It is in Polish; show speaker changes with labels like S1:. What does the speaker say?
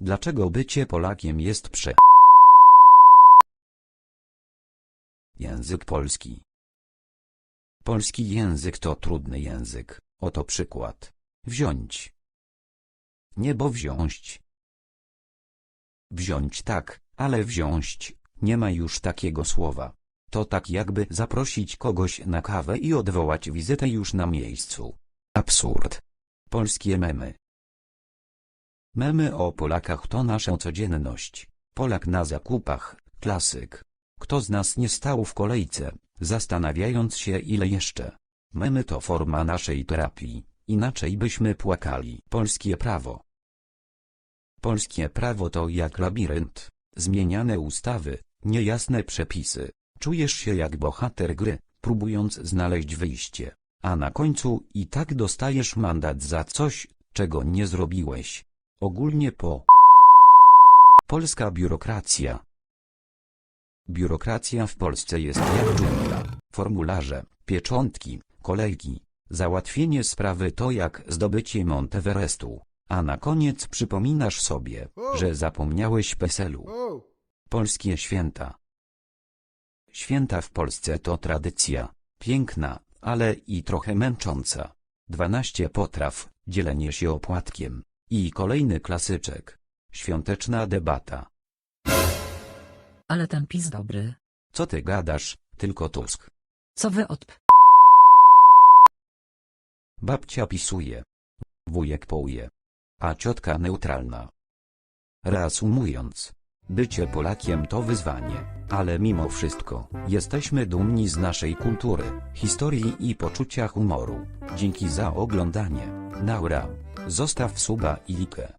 S1: Dlaczego bycie Polakiem jest prze... Język polski. Polski język to trudny język. Oto przykład. Wziąć. Niebo wziąć. Wziąć tak, ale wziąć, nie ma już takiego słowa. To tak jakby zaprosić kogoś na kawę i odwołać wizytę już na miejscu. Absurd. Polskie memy. Memy o Polakach to nasza codzienność. Polak na zakupach, klasyk. Kto z nas nie stał w kolejce, zastanawiając się ile jeszcze? Memy to forma naszej terapii, inaczej byśmy płakali. Polskie prawo. Polskie prawo to jak labirynt. Zmieniane ustawy, niejasne przepisy. Czujesz się jak bohater gry, próbując znaleźć wyjście. A na końcu i tak dostajesz mandat za coś, czego nie zrobiłeś. Ogólnie po Polska biurokracja Biurokracja w Polsce jest jak dżungla. Formularze, pieczątki, kolejki. Załatwienie sprawy to jak zdobycie Monteverestu. A na koniec przypominasz sobie, że zapomniałeś PESEL-u. Polskie święta. Święta w Polsce to tradycja. Piękna, ale i trochę męcząca. 12 potraw, dzielenie się opłatkiem. I kolejny klasyczek. Świąteczna debata.
S2: Ale ten pis dobry.
S1: Co ty gadasz, tylko Tusk.
S2: Co wy odp...
S1: Babcia pisuje. Wujek połuje. A ciotka neutralna. Reasumując. Bycie Polakiem to wyzwanie, ale mimo wszystko, jesteśmy dumni z naszej kultury, historii i poczucia humoru. Dzięki za oglądanie. Naura. Zostaw suba i likę.